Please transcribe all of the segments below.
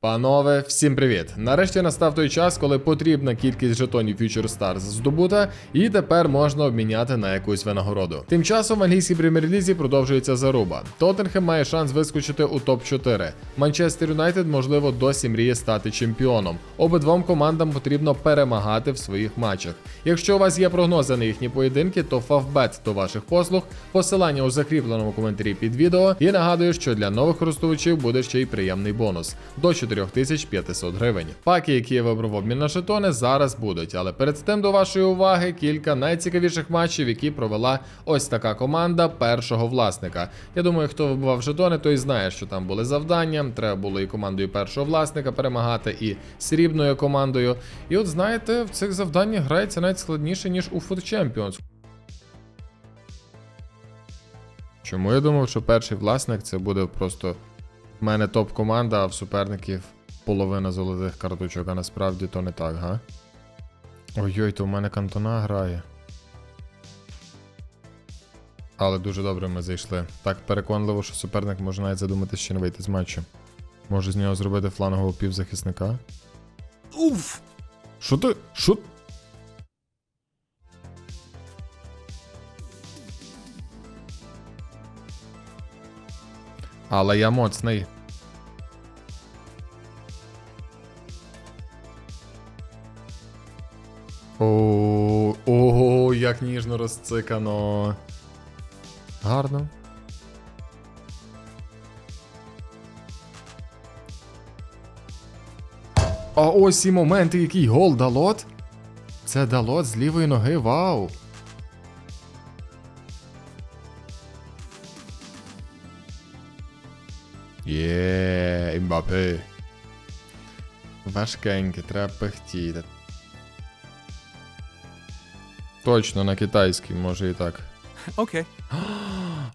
Панове, всім привіт! Нарешті настав той час, коли потрібна кількість жетонів Future Stars здобута, і тепер можна обміняти на якусь винагороду. Тим часом в англійській прем'єр-лізі продовжується заруба. Тоттенхем має шанс вискочити у топ-4. Манчестер Юнайтед, можливо, досі мріє стати чемпіоном. Обидвом командам потрібно перемагати в своїх матчах. Якщо у вас є прогнози на їхні поєдинки, то Фавбет до ваших послуг. Посилання у закріпленому коментарі під відео. І нагадую, що для нових користувачів буде ще й приємний бонус до 4500 гривень. Паки, які я вибрав в обмін на жетони, зараз будуть. Але перед тим до вашої уваги кілька найцікавіших матчів, які провела ось така команда першого власника. Я думаю, хто вибивав жетони, той знає, що там були завдання. Треба було і командою першого власника перемагати, і срібною командою. І от знаєте, в цих завданнях грається навіть складніше, ніж у Foot Champions. Чому я думав, що перший власник це буде просто в мене топ-команда, а в суперників половина золотих карточок, а насправді то не так, га? Ой-ой, то в мене кантона грає. Але дуже добре ми зайшли. Так переконливо, що суперник може навіть задумати ще не вийти з матчу. Може з нього зробити флангового півзахисника? Уф! Що ти? Що? Але я моцний. О, ого, як ніжно розцикано. Гарно. А ось і моменти, який гол Далот. Це Далот з лівої ноги, вау. Є, імбапе. Важкеньке, треба пихтіти. Точно на китайській, може і так. Okay.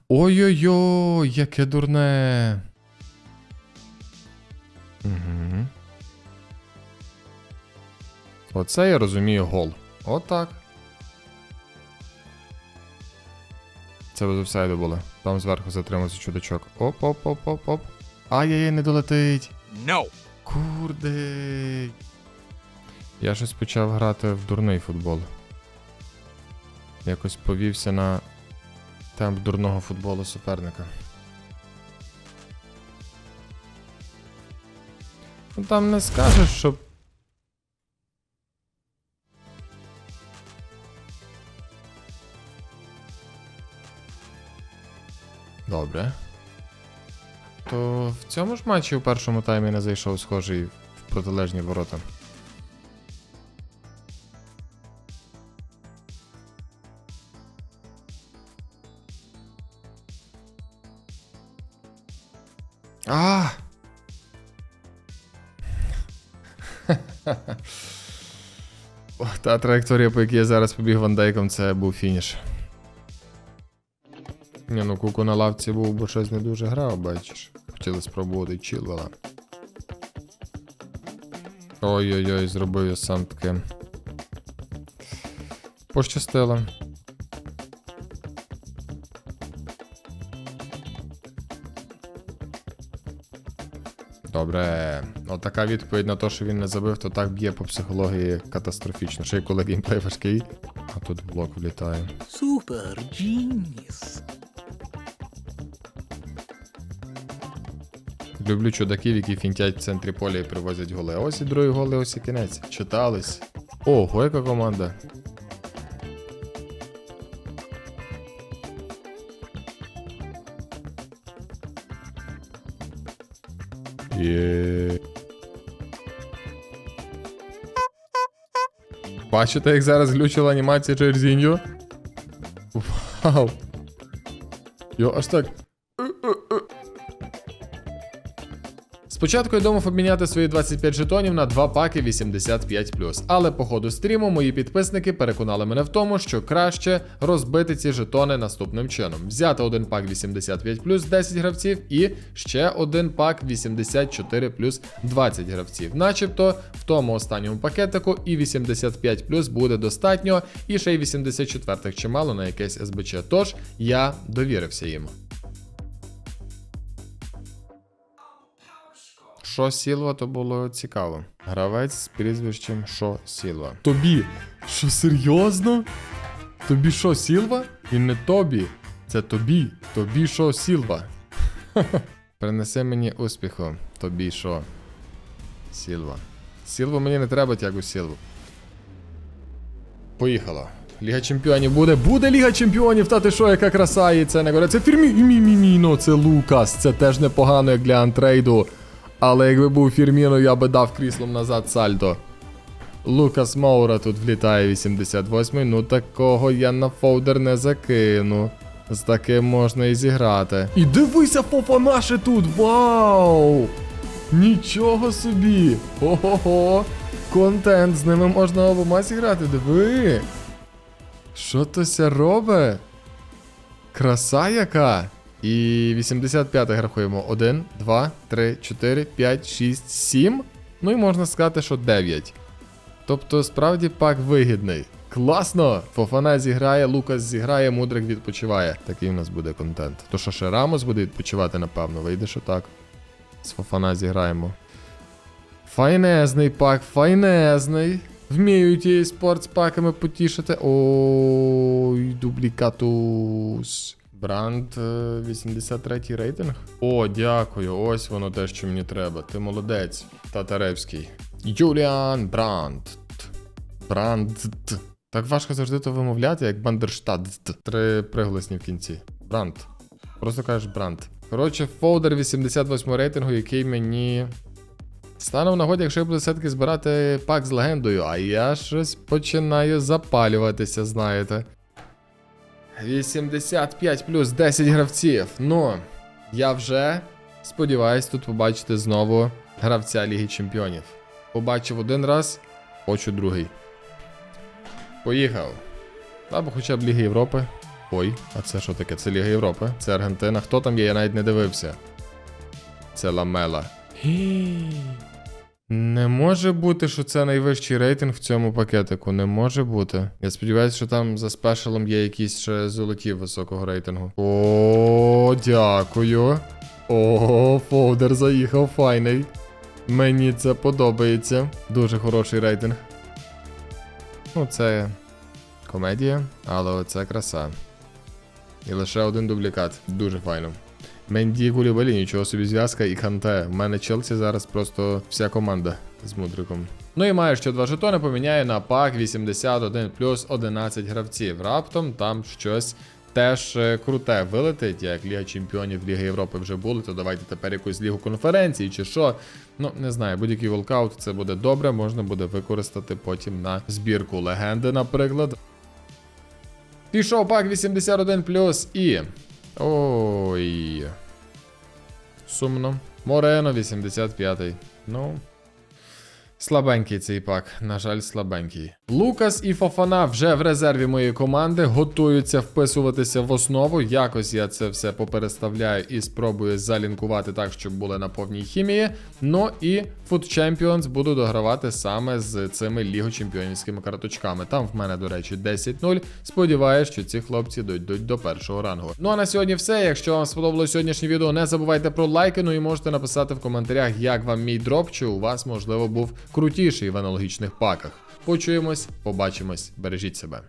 Ой-ой-ой, яке дурне. Угу. Оце я розумію гол. Отак. Це без офсайду було. Там зверху затримався чудачок. Оп-оп-оп-оп-оп. Ай-яй-яй, не долетить. No. Курди. Я щось почав грати в дурний футбол. Якось повівся на темп дурного футболу суперника. Ну там не скажеш, що. Добре. То в цьому ж матчі у першому таймі не зайшов схожий в протилежні ворота. А! Та траєкторія, по якій я зараз побіг вандейком, це був фініш. Ні, ну куку на лавці був, бо щось не дуже грав, бачиш. Хотіли спробувати чилвела. Ой-ой-ой, зробив я сам таке. Пощастило. Добре. Отака відповідь на те, що він не забив, то так б'є по психології катастрофічно. Ще й коли геймплей важкий, а тут блок влітає. Super genius. Люблю чудаків, які фінтять в центрі поля і привозять голи. А ось і другий гол, ось і кінець. Читались. Ого, яка команда. Бачите, як зараз глючила анімація Джерзіньо? Вау. Йо, аж так. Спочатку я думав обміняти свої 25 жетонів на два паки 85 але по ходу стріму мої підписники переконали мене в тому, що краще розбити ці жетони наступним чином: взяти один пак 85 10 гравців і ще один пак 84 20 гравців. Начебто в тому останньому пакетику і 85 буде достатньо, і ще й 84 чимало на якесь СБЧ. Тож я довірився їм. Шо Сілва, то було цікаво. Гравець з прізвищем Шо Сілва. Тобі? Що серйозно? Тобі що, Сілва? Він не тобі. Це тобі. Тобі що, Сілва. Принеси мені успіху. Тобі що? Сілва. Сілву мені не треба тягу Сілву. Поїхало. Ліга чемпіонів буде. Буде Ліга чемпіонів, та ти що, яка краса, і це не говорить. Це Фірміно, це Лукас. Це теж непогано, як для антрейду. Але якби був Фірміно, я би дав кріслом назад сальто. Лукас Моура тут влітає 88-й. Ну такого я на фолдер не закину. З таким можна і зіграти. І дивися, фофанаше тут! Вау! Нічого собі! Ого-го! Контент, з ними можна обома зіграти, диви! Що то ся робить? Краса яка! І 85 рахуємо. 1, 2, 3, 4, 5, 6, 7. Ну і можна сказати, що 9. Тобто, справді пак вигідний. Класно! Фофана зіграє, Лукас зіграє, Мудрик відпочиває. Такий у нас буде контент. То що ще Рамос буде відпочивати, напевно, вийде, що так. З Фофана зіграємо. Файнезний пак, файнезний. Вміють її спорт з паками потішити. Ой, дублікатус. Бранд е, 83 рейтинг. О, дякую. Ось воно те, що мені треба. Ти молодець. Татаревський. Юліан Бранд. Бранд. Так важко завжди то вимовляти, як Бандерштадт. Три приголосні в кінці. Бранд. Просто кажеш Бранд. Коротше, фолдер 88 рейтингу, який мені. Стане в нагоді, якщо я буду все-таки збирати пак з легендою, а я щось починаю запалюватися, знаєте. 85 плюс 10 гравців. Ну, я вже сподіваюсь тут побачити знову гравця Ліги Чемпіонів. Побачив один раз, хочу другий. Поїхав. Або хоча б Ліги Європи. Ой, а це що таке? Це Ліга Європи. Це Аргентина. Хто там є? Я навіть не дивився. Це Ламела. Не може бути, що це найвищий рейтинг в цьому пакетику. Не може бути. Я сподіваюся, що там за спешалом є якісь ще золоті високого рейтингу. О, дякую. О, фолдер заїхав файний. Мені це подобається. Дуже хороший рейтинг. Ну, це комедія, але оце краса. І лише один дублікат. Дуже файно. Менді Кулібалі, нічого собі зв'язка і Канте. У мене Челсі зараз просто вся команда з мудриком. Ну і маю ще два жетони, поміняю на пак 81 плюс 11 гравців. Раптом там щось теж е, круте вилетить, як Ліга Чемпіонів, Ліга Європи вже були, то давайте тепер якусь лігу конференції чи що. Ну, не знаю, будь-який волкаут це буде добре, можна буде використати потім на збірку легенди, наприклад. Пішов пак 81 плюс і. Ой. Сумно. Морено 85-й. Ну. Слабенький цей пак, на жаль, слабенький. Лукас і Фофана вже в резерві моєї команди готуються вписуватися в основу. Якось я це все попереставляю і спробую залінкувати так, щоб були на повній хімії. Ну і Food Champions буду догравати саме з цими лігочемпіонівськими карточками. Там в мене, до речі, 10-0. Сподіваюсь, що ці хлопці дойдуть до першого рангу. Ну а на сьогодні все. Якщо вам сподобалось сьогоднішнє відео, не забувайте про лайки. Ну і можете написати в коментарях, як вам мій дроп, чи у вас, можливо, був крутіший в аналогічних паках. Почуємось, побачимось, бережіть себе.